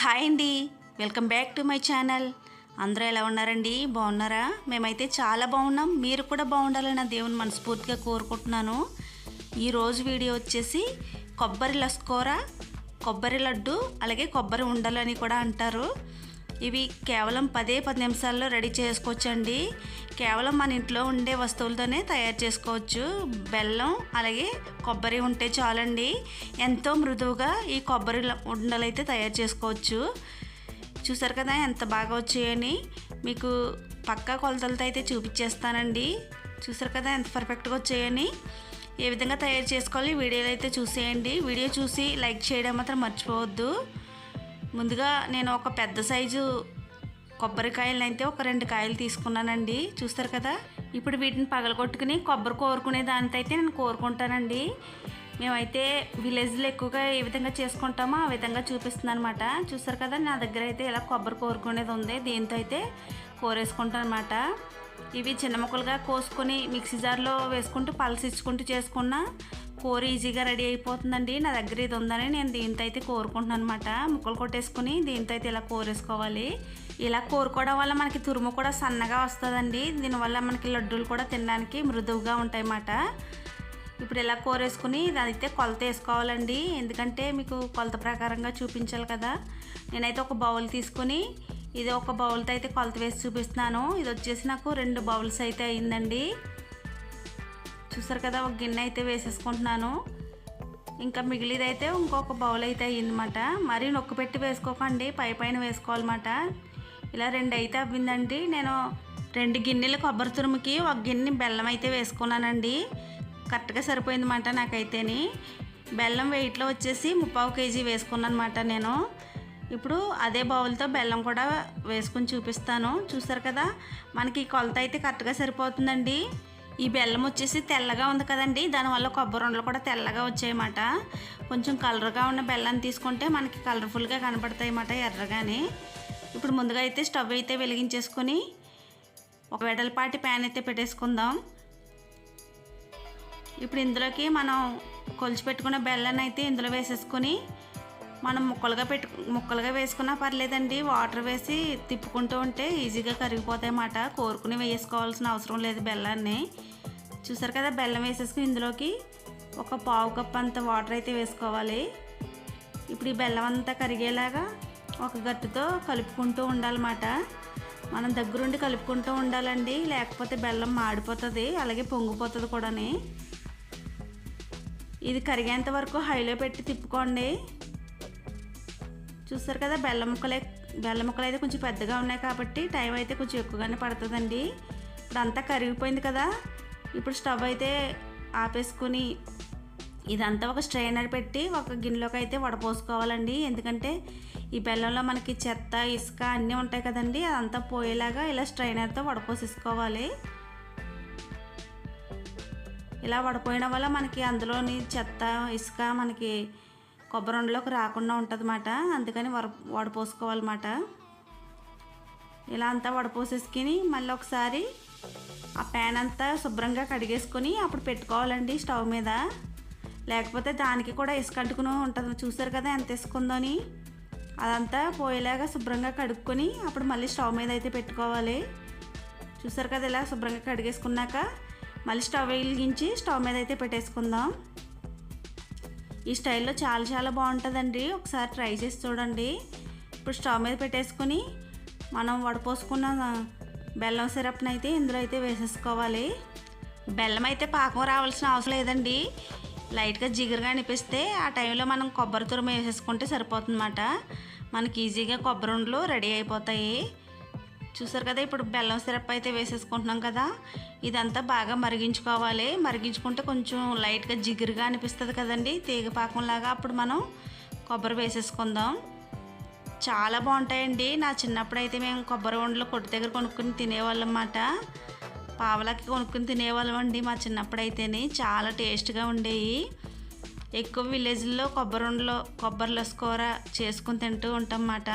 Hi అండి. Welcome back to my channel. అందరూ ఎలా ఉన్నారండి? బాగున్నారా? మేమైతే చాలా బాగున్నాం. మీరు కూడా బాగుండాలని దేవుని మనస్ఫూర్తిగా కోరుకుంటున్నాను. ఈరోజు వీడియో వచ్చేసి కొబ్బరి లస్కోర కొబ్బరి లడ్డు అలాగే కొబ్బరి ఉండలు అని కూడా అంటారు. ఇవి కేవలం పదే పది నిమిషాల్లో రెడీ చేసుకోవచ్చండి. కేవలం మన ఇంట్లో ఉండే వస్తువులతోనే తయారు చేసుకోవచ్చు. బెల్లం అలాగే కొబ్బరి ఉంటే చాలండి. ఎంతో మృదువుగా ఈ కొబ్బరి ఉండలు అయితే తయారు చేసుకోవచ్చు. చూసారు కదా ఎంత బాగా వచ్చాయని. మీకు పక్కా కొలతలతో అయితే చూపించేస్తానండి. చూసారు కదా ఎంత పర్ఫెక్ట్గా వచ్చాయని. ఏ విధంగా తయారు చేసుకోవాలి వీడియోలో అయితే చూసేయండి. వీడియో చూసి లైక్ చేయడం మాత్రం మర్చిపోవద్దు. ముందుగా నేను ఒక పెద్ద సైజు కొబ్బరికాయలను అయితే ఒక రెండు కాయలు తీసుకున్నానండి. చూస్తారు కదా? ఇప్పుడు వీటిని పగలగొట్టుకుని కొబ్బరి కోరుకునే దానితో అయితే నేను కోరుకుంటానండి. మేమైతే విలేజ్లో ఎక్కువగా ఏ విధంగా చేసుకుంటామో ఆ విధంగా చూపిస్తుంది అనమాట చూస్తారు కదా నా దగ్గర అయితే ఇలా కొబ్బరి కోరుకునేది ఉంది. దీంతో అయితే కోరేసుకుంటాను అనమాట ఇవి చిన్న ముక్కలుగా కోసుకొని మిక్సీ జార్లో వేసుకుంటూ పలసిచ్చుకుంటూ చేసుకున్న కూర ఈజీగా రెడీ అయిపోతుందండి. నా దగ్గర ఇది ఉందని నేను దీంతో అయితే కోరుకుంటున్నాను అనమాట ముక్కలు కొట్టేసుకుని దీంతో అయితే ఇలా కోరేసుకోవాలి. ఇలా కోరుకోవడం వల్ల మనకి తురుము కూడా సన్నగా వస్తుందండి. దీనివల్ల మనకి లడ్డూలు కూడా తినడానికి మృదువుగా ఉంటాయి అన్నమాట. ఇప్పుడు ఇలా కోరేసుకుని అయితే కొలత వేసుకోవాలండి. ఎందుకంటే మీకు కొలత ప్రకారంగా చూపించాలి కదా. నేనైతే ఒక బౌల్ తీసుకుని ఇది ఒక బౌల్తో అయితే కొలత వేసి చూపిస్తున్నాను. ఇది వచ్చేసి నాకు రెండు బౌల్స్ అయితే అయిందండి. చూసారు కదా ఒక గిన్నె అయితే వేసేసుకుంటున్నాను. ఇంకా మిగిలిదైతే ఇంకొక బౌల్ అయితే అయ్యిందన్నమాట. మరీ నొక్కు పెట్టి వేసుకోకండి పై పైన వేసుకోవాలన్నమాట. ఇలా రెండు అయితే అవ్విందండి. నేను రెండు గిన్నెలు కొబ్బరి తురుముకి ఒక గిన్నె బెల్లం అయితే వేసుకున్నానండి. కరెక్ట్గా సరిపోయిందన్నమాట నాకైతేని. బెల్లం వెయిట్లో వచ్చేసి ముప్పావు కేజీ వేసుకున్నాను అనమాట నేను. ఇప్పుడు అదే బౌల్తో బెల్లం కూడా వేసుకుని చూపిస్తాను. చూసారు కదా? మనకి ఈ కొలత అయితే కరెక్ట్గా సరిపోతుందండి. ఈ బెల్లం వచ్చేసి తెల్లగా ఉంది కదండి. దానివల్ల కొబ్బరి ఉండలు కూడా తెల్లగా వచ్చాయన్నమాట. కొంచెం కలర్గా ఉన్న బెల్లం తీసుకుంటే మనకి కలర్ఫుల్గా కనపడతాయి అన్నమాట ఎర్రగానే. ఇప్పుడు ముందుగా అయితే స్టవ్ అయితే వెలిగించేసుకొని ఒక వెడల్పాటి ప్యాన్ అయితే పెట్టేసుకుందాం. ఇప్పుడు ఇందులోకి మనం కొలిచి పెట్టుకున్న బెల్లాన్ని అయితే ఇందులో వేసేసుకొని మనం ముక్కలుగా పెట్టు ముక్కలుగా వేసుకున్నా పర్లేదండి. వాటర్ వేసి తిప్పుకుంటూ ఉంటే ఈజీగా కరిగిపోతాయి అన్నమాట కోరుకుని వేసుకోవాల్సిన అవసరం లేదు బెల్లాన్ని. చూసారు కదా బెల్లం వేసేసుకుని ఇందులోకి ఒక పావు కప్ అంత వాటర్ అయితే వేసుకోవాలి. ఇప్పుడు ఈ బెల్లం అంతా కరిగేలాగా ఒక గట్టుతో కలుపుకుంటూ ఉండాలన్నమాట. మనం దగ్గరుండి కలుపుకుంటూ ఉండాలండి. లేకపోతే బెల్లం మాడిపోతుంది అలాగే పొంగిపోతుంది కూడాని. ఇది కరిగేంత వరకు హైలో పెట్టి తిప్పుకోండి. చూస్తారు కదా బెల్లం ముక్కలే బెల్లం ముక్కలు అయితే కొంచెం పెద్దగా ఉన్నాయి కాబట్టి టైం అయితే కొంచెం ఎక్కువగానే పడుతుందండి. ఇప్పుడు అంతా కరిగిపోయింది కదా ఇప్పుడు స్టవ్ అయితే ఆపేసుకుని ఇదంతా ఒక స్ట్రైనర్ పెట్టి ఒక గిన్నెలోకి అయితే వడపోసుకోవాలండి. ఎందుకంటే ఈ బెల్లంలో మనకి చెత్త ఇసుక అన్నీ ఉంటాయి కదండి అదంతా పోయేలాగా ఇలా స్ట్రైనర్తో వడపోసేసుకోవాలి. ఇలా వడపోయడం వల్ల మనకి అందులోని చెత్త ఇసుక మనకి కొబ్బరి ఉండలోకి రాకుండా ఉంటుంది అందుకని వడ వడపోసుకోవాలన్నమాట ఇలా అంతా వడపోసేసుకుని మళ్ళీ ఒకసారి ఆ ప్యాన్ అంతా శుభ్రంగా కడిగేసుకొని అప్పుడు పెట్టుకోవాలండి స్టవ్ మీద. లేకపోతే దానికి కూడా ఇసుక అంటుకుని ఉంటుంది. చూసారు కదా ఎంత ఇసుకుందని? అదంతా పోయేలాగా శుభ్రంగా కడుక్కొని అప్పుడు మళ్ళీ స్టవ్ మీద అయితే పెట్టుకోవాలి. చూసారు కదా ఇలా శుభ్రంగా కడిగేసుకున్నాక మళ్ళీ స్టవ్ వెలిగించి స్టవ్ మీద అయితే పెట్టేసుకుందాం. ఈ స్టైల్లో చాలా చాలా బాగుంటుందండి. ఒకసారి ట్రై చేసి చూడండి. ఇప్పుడు స్టవ్ మీద పెట్టేసుకుని మనం వడపోసుకున్న బెల్లం సిరప్ని అయితే ఇందులో అయితే వేసేసుకోవాలి. బెల్లం అయితే పాకం రావాల్సిన అవసరం లేదండి. లైట్గా జిగురుగా అనిపిస్తే ఆ టైంలో మనం కొబ్బరి తురుము వేసేసుకుంటే సరిపోతుందన్నమాట. మనకి ఈజీగా కొబ్బరి ఉండలు రెడీ అయిపోతాయి. చూసారు కదా ఇప్పుడు బెల్లం సిరప్ అయితే వేసేసుకుంటున్నాం కదా. ఇదంతా బాగా మరిగించుకోవాలి. మరిగించుకుంటే కొంచెం లైట్గా జిగురుగా అనిపిస్తుంది కదండి తీగ పాకంలాగా. అప్పుడు మనం కొబ్బరి వేసేసుకుందాం. చాలా బాగుంటాయండి. నా చిన్నప్పుడు అయితే మేము కొబ్బరి వండలు కొట్టు దగ్గర కొనుక్కుని తినేవాళ్ళం అన్నమాట. పావలకి కొనుక్కుని తినేవాళ్ళం అండి మా చిన్నప్పుడు అయితేనే చాలా టేస్ట్గా ఉండేవి ఎక్కువ విలేజ్లో కొబ్బరి ఉండలు కొబ్బరి లస్కూర చేసుకుని తింటూ ఉంటాం అన్నమాట.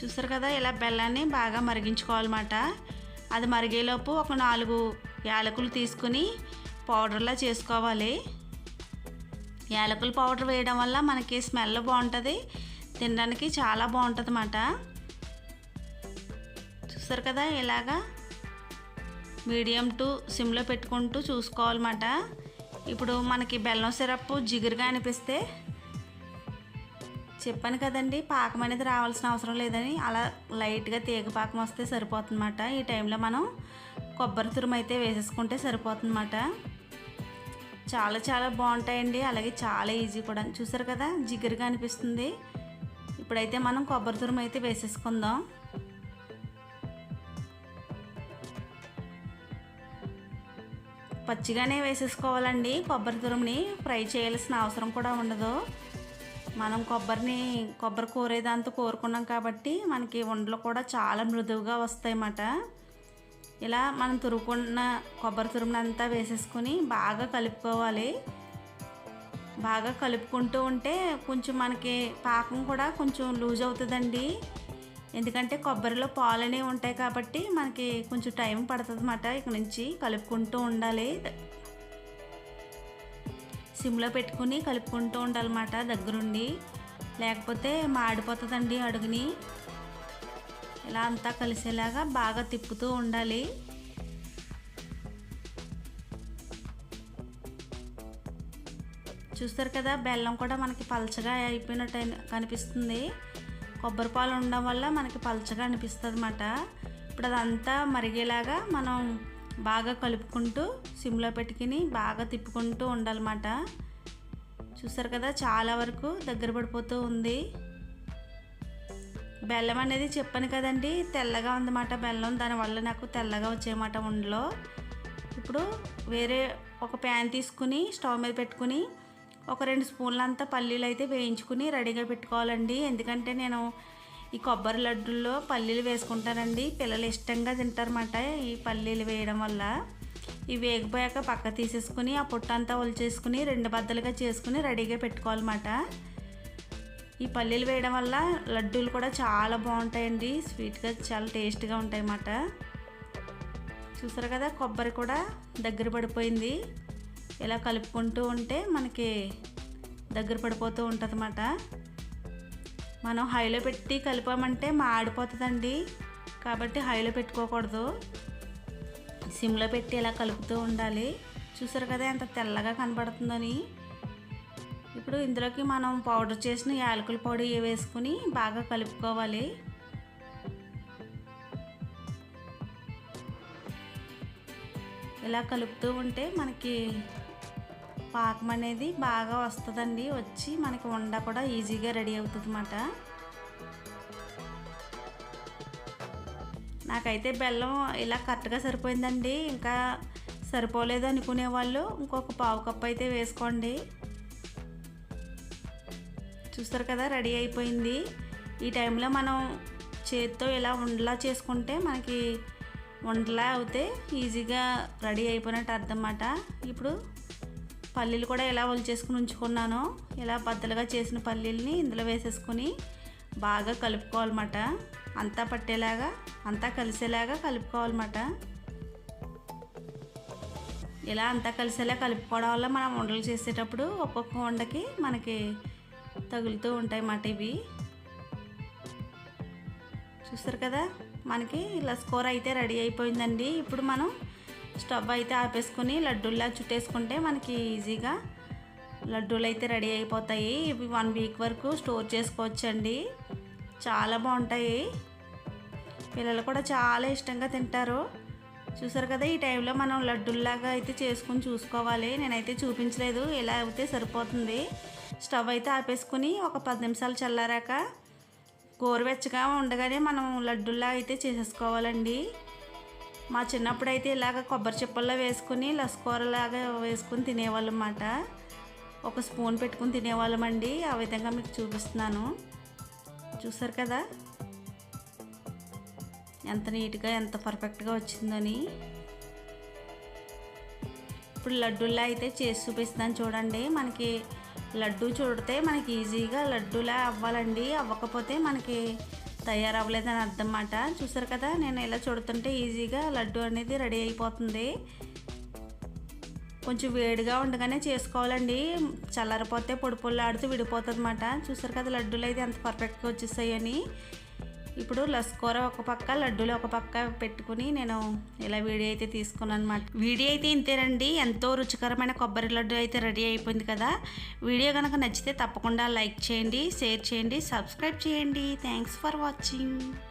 చూసారు కదా ఇలా బెల్లాన్ని బాగా మరిగించుకోవాలన్నమాట. అది మరిగేలోపు ఒక నాలుగు యాలకులు తీసుకుని పౌడర్లా చేసుకోవాలి. యాలకుల పౌడర్ వేయడం వల్ల మనకి స్మెల్ బాగుంటుంది తినడానికి చాలా బాగుంటుంది అన్నమాట చూసారు కదా ఇలాగా మీడియం టు సిమ్లో పెట్టుకుంటూ చూసుకోవాలన్నమాట. ఇప్పుడు మనకి బెల్లం సిరప్ జిగురుగా అనిపిస్తే చెప్పాను కదండి పాకం అనేది రావాల్సిన అవసరం లేదని. అలా లైట్గా తీగ పాకం వస్తే సరిపోతుందన్నమాట. ఈ టైంలో మనం కొబ్బరి తురుము అయితే వేసేసుకుంటే సరిపోతుందన్నమాట. చాలా చాలా బాగుంటాయండి. అలాగే చాలా ఈజీ కూడా. చూసారు కదా జిగురుగా అనిపిస్తుంది. ఇప్పుడైతే మనం కొబ్బరి తురుము అయితే వేసేసుకుందాం. పచ్చిగానే వేసేసుకోవాలండి. కొబ్బరి తురుముని ఫ్రై చేయాల్సిన అవసరం కూడా ఉండదు. మనం కొబ్బరిని కొబ్బరి కూరేదాంతో కోరుకున్నాం కాబట్టి మనకి ఉండలు కూడా చాలా మృదువుగా వస్తాయి అన్నమాట ఇలా మనం తురుకున్న కొబ్బరి తురుమునంతా వేసేసుకొని బాగా కలుపుకోవాలి. బాగా కలుపుకుంటూ ఉంటే కొంచెం మనకి పాకం కూడా కొంచెం లూజ్ అవుతుందండి. ఎందుకంటే కొబ్బరిలో పాలు అనేవి ఉంటాయి కాబట్టి మనకి కొంచెం టైం పడుతుంది అన్నమాట ఇక నుంచి కలుపుకుంటూ ఉండాలి. సిమ్లో పెట్టుకుని కలుపుకుంటూ ఉండాలన్నమాట దగ్గరుండి. లేకపోతే మాడిపోతుందండి అడుగుని. ఇలా అంతా కలిసేలాగా బాగా తిప్పుతూ ఉండాలి. చూస్తారు కదా బెల్లం కూడా మనకి పలచగా అయిపోయినట్టు కనిపిస్తుంది. కొబ్బరి పాలు ఉండడం వల్ల మనకి పలచగా అనిపిస్తుంది అన్నమాట ఇప్పుడు అదంతా మరిగేలాగా మనం బాగా కలుపుకుంటూ సిమ్లో పెట్టుకుని బాగా తిప్పుకుంటూ ఉండాలన్నమాట. చూసారు కదా చాలా వరకు దగ్గర పడిపోతూ ఉంది. బెల్లం అనేది చెప్పాను కదండి తెల్లగా ఉందన్నమాట బెల్లం. దానివల్ల నాకు తెల్లగా వచ్చేయమాట ఉండలో ఇప్పుడు వేరే ఒక ప్యాన్ తీసుకుని స్టవ్ మీద పెట్టుకుని ఒక రెండు స్పూన్లంతా పల్లీలు అయితే వేయించుకుని రెడీగా పెట్టుకోవాలండి. ఎందుకంటే నేను ఈ కొబ్బరి లడ్డుల్లో పల్లీలు వేసుకుంటారండి. పిల్లలు ఇష్టంగా తింటారన్నమాట ఈ పల్లీలు వేయడం వల్ల. ఇవి వేగిపోయాక పక్క తీసేసుకుని ఆ పొట్టంతా ఒలిచేసుకుని రెండు బద్దలుగా చేసుకుని రెడీగా పెట్టుకోవాలన్నమాట. ఈ పల్లీలు వేయడం వల్ల లడ్డూలు కూడా చాలా బాగుంటాయండి. స్వీట్గా చాలా టేస్ట్గా ఉంటాయి అన్నమాట చూసారు కదా కొబ్బరి కూడా దగ్గర పడిపోయింది. ఇలా కలుపుకుంటూ ఉంటే మనకి దగ్గర పడిపోతూ ఉంటుంది అన్నమాట మనం హైలో పెట్టి కలిపామంటే మాడిపోతుందండి. కాబట్టి హైలో పెట్టుకోకూడదు. సిమ్లో పెట్టి ఇలా కలుపుతూ ఉండాలి. చూసారు కదా ఎంత తెల్లగా కనబడుతుందని. ఇప్పుడు ఇందులోకి మనం పౌడర్ చేసిన యాలకుల పొడి వేసుకుని బాగా కలుపుకోవాలి. ఇలా కలుపుతూ ఉంటే మనకి పాకం అనేది బాగా వస్తుందండి. వచ్చి మనకి వండ కూడా ఈజీగా రెడీ అవుతుంది అన్నమాట నాకైతే బెల్లం ఇలా కరెక్ట్గా సరిపోయిందండి. ఇంకా సరిపోలేదు అనుకునే వాళ్ళు ఇంకొక పావు కప్పు అయితే వేసుకోండి. చూస్తారు కదా రెడీ అయిపోయింది. ఈ టైంలో మనం చేతితో ఇలా ఉండలా చేసుకుంటే మనకి ఉండలా అవుతే ఈజీగా రెడీ అయిపోయినట్టు అర్థమాట ఇప్పుడు పల్లీలు కూడా ఎలా చేసుకుని ఉంచుకున్నానో ఇలా బద్దలుగా చేసిన పల్లీల్ని ఇందులో వేసేసుకుని బాగా కలుపుకోవాలన్నమాట. అంతా పట్టేలాగా అంతా కలిసేలాగా కలుపుకోవాలన్నమాట. ఇలా అంతా కలిసేలా కలుపుకోవడం వల్ల మనం ఉండలు చేసేటప్పుడు ఒక్కొక్క వండకి మనకి తగులుతూ ఉంటాయి అన్నమాట ఇవి. చూస్తారు కదా మనకి ఇలా స్కోర్ అయితే రెడీ అయిపోయిందండి. ఇప్పుడు మనం స్టవ్ అయితే ఆపేసుకుని లడ్డూల్లా చుట్టేసుకుంటే మనకి ఈజీగా లడ్డూలు అయితే రెడీ అయిపోతాయి. ఇవి వన్ వీక్ వరకు స్టోర్ చేసుకోవచ్చండి. చాలా బాగుంటాయి. పిల్లలు కూడా చాలా ఇష్టంగా తింటారు. చూసారు కదా ఈ టైంలో మనం లడ్డూల్లాగా అయితే చేసుకుని చూసుకోవాలి. నేనైతే చూపించలేదు ఇలా అయితే సరిపోతుంది. స్టవ్ అయితే ఆపేసుకుని ఒక పది నిమిషాలు చల్లారాక గోరువెచ్చగా ఉండగానే మనం లడ్డూల్లా అయితే చేసేసుకోవాలండి. మా చిన్నప్పుడు అయితే ఇలాగ కొబ్బరి చిప్పల్లో వేసుకుని లస్కూరలాగా వేసుకుని తినేవాళ్ళం అన్నమాట. ఒక స్పూన్ పెట్టుకుని తినేవాళ్ళమండి ఆ విధంగా మీకు చూపిస్తున్నాను. చూసారు కదా? ఎంత నీట్గా ఎంత పర్ఫెక్ట్గా వచ్చిందని. ఇప్పుడు లడ్డూలా అయితే చేసి చూపిస్తున్నాను చూడండి. మనకి లడ్డు చూడితే మనకి ఈజీగా లడ్డూలా అవ్వాలండి. అవ్వకపోతే మనకి తయారవ్వలేదని అర్థం మాట చూసారు కదా నేను ఇలా చూడుతుంటే ఈజీగా లడ్డు అనేది రెడీ అయిపోతుంది. కొంచెం వేడిగా ఉండగానే చేసుకోవాలండి. చల్లారిపోతే పొడి పొల్లాడుతూ విడిపోతుంది అన్నమాట చూసారు కదా లడ్డూలు అయితే ఎంత పర్ఫెక్ట్గా వచ్చేసాయని. ఇప్పుడు లస్కూర ఒక పక్క లడ్డూలు ఒక పక్క పెట్టుకుని నేను ఇలా వీడియో అయితే తీసుకున్నాను అనమాట వీడియో అయితే ఇంతేనండి. ఎంతో రుచికరమైన కొబ్బరి లడ్డు అయితే రెడీ అయిపోయింది కదా. వీడియో కనుక నచ్చితే తప్పకుండా లైక్ చేయండి షేర్ చేయండి సబ్స్క్రైబ్ చేయండి. Thanks for watching